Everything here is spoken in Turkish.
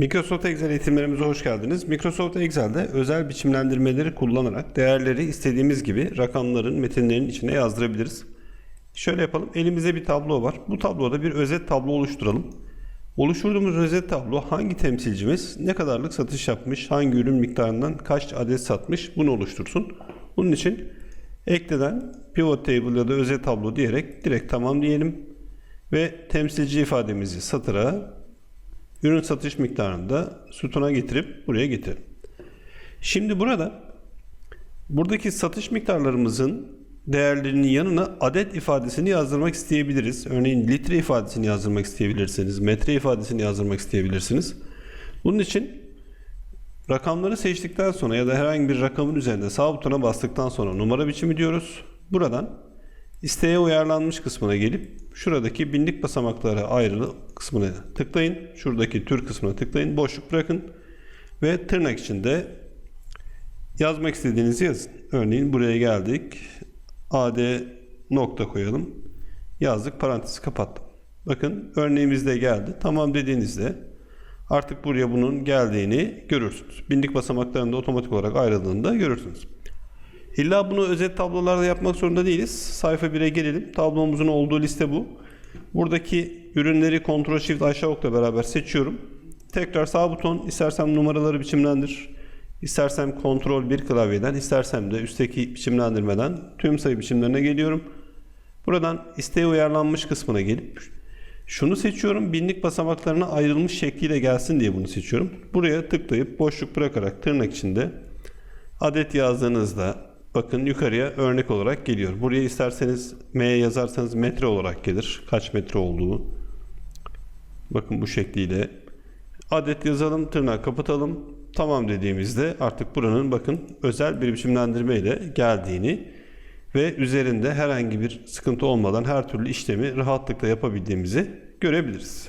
Microsoft Excel eğitimlerimize hoş geldiniz. Microsoft Excel'de özel biçimlendirmeleri kullanarak değerleri istediğimiz gibi rakamların, metinlerin içine yazdırabiliriz. Şöyle yapalım. Elimizde bir tablo var. Bu tabloda bir özet tablo oluşturalım. Oluşturduğumuz özet tablo hangi temsilcimiz ne kadarlık satış yapmış, hangi ürün miktarından kaç adet satmış bunu oluştursun. Bunun için ekleden pivot table ya da özet tablo diyerek direkt tamam diyelim ve temsilci ifademizi satıra ürün satış miktarını da sütuna getirip buraya getirelim. Şimdi burada buradaki satış miktarlarımızın değerlerinin yanına adet ifadesini yazdırmak isteyebiliriz. Örneğin litre ifadesini yazdırmak isteyebilirsiniz. Metre ifadesini yazdırmak isteyebilirsiniz. Bunun için rakamları seçtikten sonra ya da herhangi bir rakamın üzerinde sağ butona bastıktan sonra numara biçimi diyoruz. Buradan isteğe uyarlanmış kısmına gelip şuradaki binlik basamaklara ayrılı kısmına tıklayın. Şuradaki tür kısmına tıklayın. Boşluk bırakın. Ve tırnak içinde yazmak istediğinizi yazın. Örneğin buraya geldik. AD nokta koyalım. Yazdık parantezi kapattım. Bakın örneğimizde geldi. Tamam dediğinizde artık buraya bunun geldiğini görürsünüz. Binlik basamaklarında otomatik olarak ayrıldığını da görürsünüz. İlla bunu özet tablolarda yapmak zorunda değiliz. Sayfa 1'e gelelim. Tablomuzun olduğu liste bu. Buradaki ürünleri Ctrl Shift aşağı okla beraber seçiyorum. Tekrar sağ buton istersem numaraları biçimlendir. İstersem Ctrl 1 klavyeden, istersem de üstteki biçimlendirmeden tüm sayı biçimlerine geliyorum. Buradan isteğe uyarlanmış kısmına gelip şunu seçiyorum. Binlik basamaklarına ayrılmış şekliyle gelsin diye bunu seçiyorum. Buraya tıklayıp boşluk bırakarak tırnak içinde adet yazdığınızda bakın yukarıya örnek olarak geliyor. Buraya isterseniz M yazarsanız metre olarak gelir. Kaç metre olduğu. Bakın bu şekliyle adet yazalım, tırnağı kapatalım. Tamam dediğimizde artık buranın bakın özel bir biçimlendirme ile geldiğini ve üzerinde herhangi bir sıkıntı olmadan her türlü işlemi rahatlıkla yapabildiğimizi görebiliriz.